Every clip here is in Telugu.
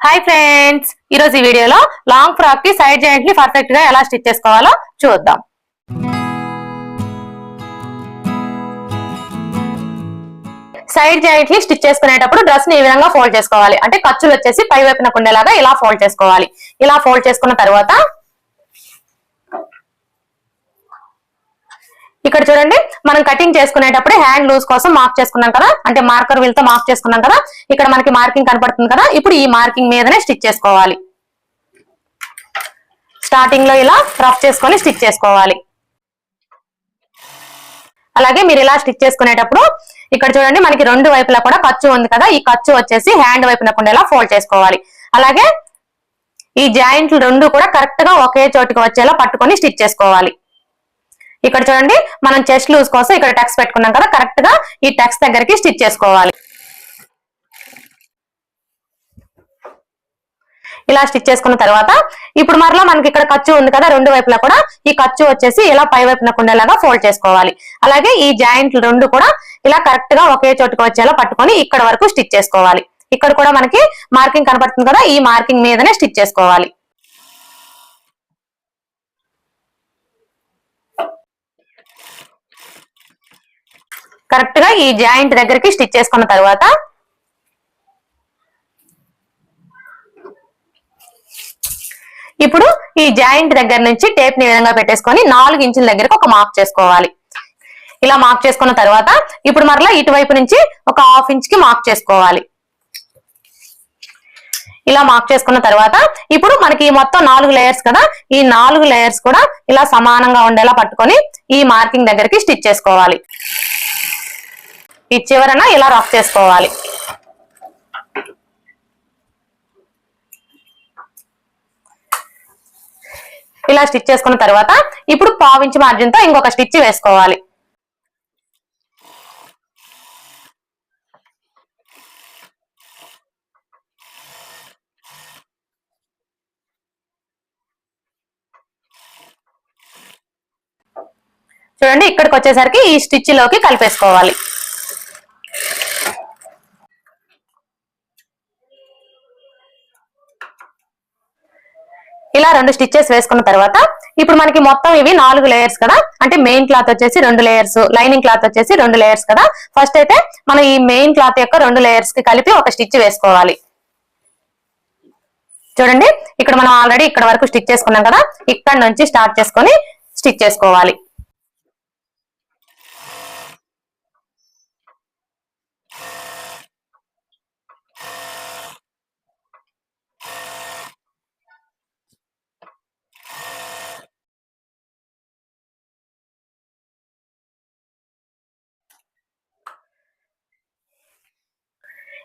హాయ్ ఫ్రెండ్స్ ఈరోజు ఈ వీడియోలో లాంగ్ ఫ్రాక్కి సైడ్ జాయింట్ని పర్ఫెక్ట్గా ఎలా స్టిచ్ చేసుకోవాలో చూద్దాం. సైడ్ జాయింట్ని స్టిచ్ చేసుకునేటప్పుడు డ్రెస్ని ఈ విధంగా ఫోల్డ్ చేసుకోవాలి? అంటే ఖర్చులు వచ్చేసి పై వైపున ఉండేలాగా ఇలా ఫోల్డ్ చేసుకోవాలి. ఇలా ఫోల్డ్ చేసుకున్న తర్వాత ఇక్కడ చూడండి మనం కటింగ్ చేసుకునేటప్పుడు హ్యాండ్ లూజ్ కోసం మార్క్ చేసుకున్నాం కదా? అంటే మార్కర్ వీళ్ళతో మార్క్ చేసుకున్నాం కదా? ఇక్కడ మనకి మార్కింగ్ కనపడుతుంది కదా? ఇప్పుడు ఈ మార్కింగ్ మీదనే స్టిచ్ చేసుకోవాలి. స్టార్టింగ్లో ఇలా రఫ్ చేసుకొని స్టిచ్ చేసుకోవాలి. అలాగే మీరు ఇలా స్టిచ్ చేసుకునేటప్పుడు ఇక్కడ చూడండి మనకి రెండు వైపులా కూడా ఖర్చు ఉంది కదా? ఈ ఖర్చు వచ్చేసి హ్యాండ్ వైపున ఉండేలా ఫోల్డ్ చేసుకోవాలి. అలాగే ఈ జాయింట్లు రెండు కూడా కరెక్ట్గా ఒకే చోటుకి వచ్చేలా పట్టుకొని స్టిచ్ చేసుకోవాలి. ఇక్కడ చూడండి మనం చెస్ట్ లూజ్ కోసం ఇక్కడ టెక్స్ పెట్టుకున్నాం కదా కరెక్ట్గా ఈ టెక్స్ దగ్గరికి స్టిచ్ చేసుకోవాలి. ఇలా స్టిచ్ చేసుకున్న తర్వాత ఇప్పుడు మరలా మనకి ఇక్కడ ఖర్చు ఉంది కదా రెండు వైపులా కూడా ఈ ఖర్చు వచ్చేసి ఇలా పై వైపున ఉండేలాగా ఫోల్డ్ చేసుకోవాలి. అలాగే ఈ జాయింట్లు రెండు కూడా ఇలా కరెక్ట్గా ఒకే చోటుకు వచ్చేలా పట్టుకొని ఇక్కడ వరకు స్టిచ్ చేసుకోవాలి. ఇక్కడ కూడా మనకి మార్కింగ్ కనపడుతుంది కదా ఈ మార్కింగ్ మీదనే స్టిచ్ చేసుకోవాలి. కరెక్ట్గా ఈ జాయింట్ దగ్గరికి స్టిచ్ చేసుకున్న తర్వాత ఇప్పుడు ఈ జాయింట్ దగ్గర నుంచి టేప్ని విధంగా పెట్టేసుకొని నాలుగు ఇంచుల దగ్గరకు ఒక మార్క్ చేసుకోవాలి. ఇలా మార్క్ చేసుకున్న తర్వాత ఇప్పుడు మరలా ఇటువైపు నుంచి ఒక హాఫ్ ఇంచ్కి మార్క్ చేసుకోవాలి. ఇలా మార్క్ చేసుకున్న తర్వాత ఇప్పుడు మనకి మొత్తం నాలుగు లేయర్స్ కదా ఈ నాలుగు లేయర్స్ కూడా ఇలా సమానంగా ఉండేలా పట్టుకొని ఈ మార్కింగ్ దగ్గరికి స్టిచ్ చేసుకోవాలి. ఈ చివరన ఇలా రఫ్ చేసుకోవాలి. ఇలా స్టిచ్ చేసుకున్న తర్వాత ఇప్పుడు పావించి మార్జిన్తో ఇంకొక స్టిచ్ వేసుకోవాలి. చూడండి ఇక్కడికి వచ్చేసరికి ఈ స్టిచ్లోకి కలిపేసుకోవాలి. ఇలా రెండు స్టిచ్చెస్ వేసుకున్న తర్వాత ఇప్పుడు మనకి మొత్తం ఇవి నాలుగు లేయర్స్ కదా. అంటే మెయిన్ క్లాత్ వచ్చేసి రెండు లేయర్స్ లైనింగ్ క్లాత్ వచ్చేసి రెండు లేయర్స్ కదా. ఫస్ట్ అయితే మనం ఈ మెయిన్ క్లాత్ యొక్క రెండు లేయర్స్కి కలిపి ఒక స్టిచ్ వేసుకోవాలి. చూడండి ఇక్కడ మనం ఆల్రెడీ ఇక్కడ వరకు స్టిచ్ చేసుకున్నాం కదా. ఇక్కడ నుంచి స్టార్ట్ చేసుకొని స్టిచ్ చేసుకోవాలి.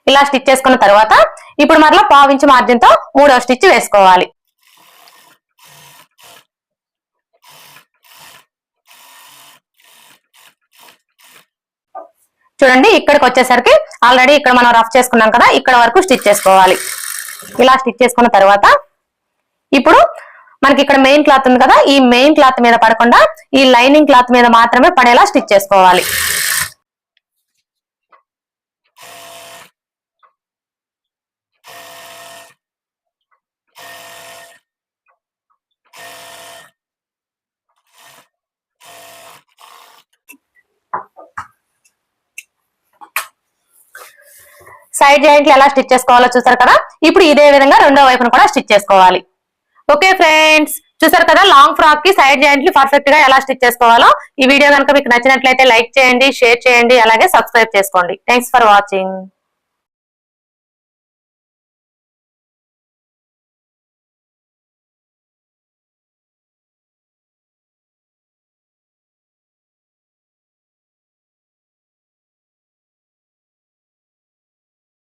ఇలా స్టిచ్ చేసుకున్న తర్వాత ఇప్పుడు మరలా పావించి మార్జిన్తో మూడో స్టిచ్ వేసుకోవాలి. చూడండి ఇక్కడికి వచ్చేసరికి ఆల్రెడీ ఇక్కడ మనం రఫ్ చేసుకున్నాం కదా ఇక్కడ వరకు స్టిచ్ చేసుకోవాలి. ఇలా స్టిచ్ చేసుకున్న తర్వాత ఇప్పుడు మనకి ఇక్కడ మెయిన్ క్లాత్ ఉంది కదా ఈ మెయిన్ క్లాత్ మీద పడకుండా ఈ లైనింగ్ క్లాత్ మీద మాత్రమే పడేలా స్టిచ్ చేసుకోవాలి. సైడ్ జాయింట్లు ఎలా స్టిచ్ చేసుకోవాలో చూసారు కదా? ఇప్పుడు ఇదే విధంగా రెండో వైపును కూడా స్టిచ్ చేసుకోవాలి. ఓకే ఫ్రెండ్స్ చూసారు కదా లాంగ్ ఫ్రాక్కి సైడ్ జాయింట్లు పర్ఫెక్ట్గా ఎలా స్టిచ్ చేసుకోవాలో? ఈ వీడియో కనుక మీకు నచ్చినట్లయితే లైక్ చేయండి షేర్ చేయండి అలాగే సబ్స్క్రైబ్ చేసుకోండి. Thanks for watching